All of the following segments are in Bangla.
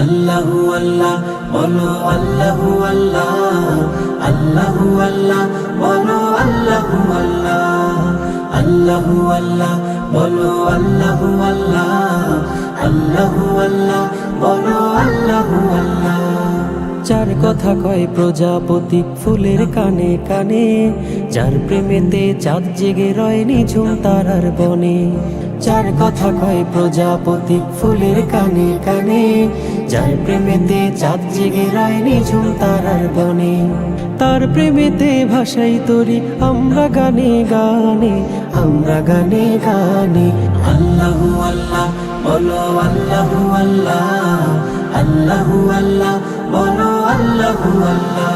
আল্লাহু আল্লাহ, বলো আল্লাহু আল্লাহ আল্লাহু আল্লাহ, বলো আল্লাহু আল্লাহ আল্লাহু আল্লাহ, বলো আল্লাহু আল্লাহ আল্লাহু আল্লাহ, বলো আল্লাহু আল্লাহ। যার কথা কয় প্রজাপতি, ফুলের কানে কানে, যার প্রেমেতে চাঁদ জেগে রয় নিঝুম তারার বনে। যার কথা কয় প্রজাপতি, ফুলের কানে কানে যার প্রেমেতে চাঁদ জেগে রয় নিঝুম তারার বনে, তার প্রেমেতে ভাষাই তরি আমরা গানে গানে, আমরা গানে গানে। আল্লাহু আল্লাহ, বলো আল্লাহু আল্লাহ আল্লাহু আল্লাহ, বলো আল্লাহু আল্লাহ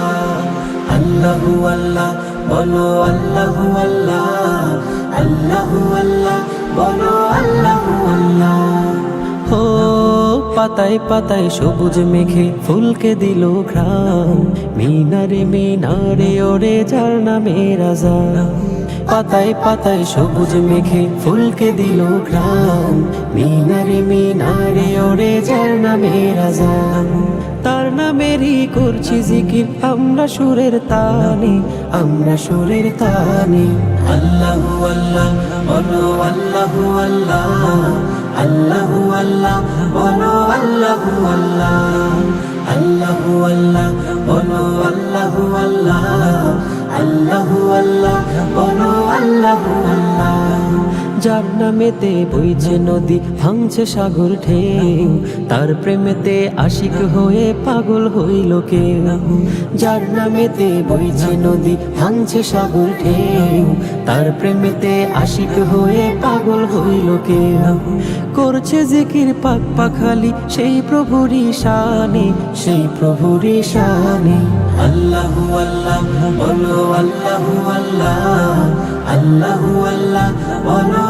আল্লাহু আল্লাহ, বলো আল্লাহু আল্লাহ আল্লাহু আল্লাহ, বলো পাতায় পাতায় সবুজ মেঘে ফুলকে দিল ঘ্রাণ। মিনারে মিনারে ওরে যার নামে রাজা। পাতায় পাতায় সবুজ মেঘে ফুলকে দিল ঘ্রাণ। মিনারে মিনারে ওরে যার নামে রাজা। নামেরই করছি জিকির। আমরা সুরের তানে, আমরা সুরের তানে। আল্লাহু আল্লাহ আল্লাহু আল্লাহ। আল্লাহু আল্লাহ আল্লাহু বলো আল্লাহু আল্লাহ। আল্লাহু আল্লাহু আল্লাহ। যার নামেতে বইছে নদী, ভাঙছে সাগর ঢেউ। তার প্রেমেতে আশিক হয়ে পাগল হইল কেউ। যার নামেতে বইছে নদী, ভাঙছে সাগর ঢেউ। তার প্রেমেতে আশিক হয়ে পাগল হইল কেউ। করছে জিকির পাক পাখালি সেই প্রভুরই শানে সেই প্রভুরই শানে আল্লাহু আল্লাহ, বলো আল্লাহু আল্লাহ আল্লাহু আল্লাহ, বলো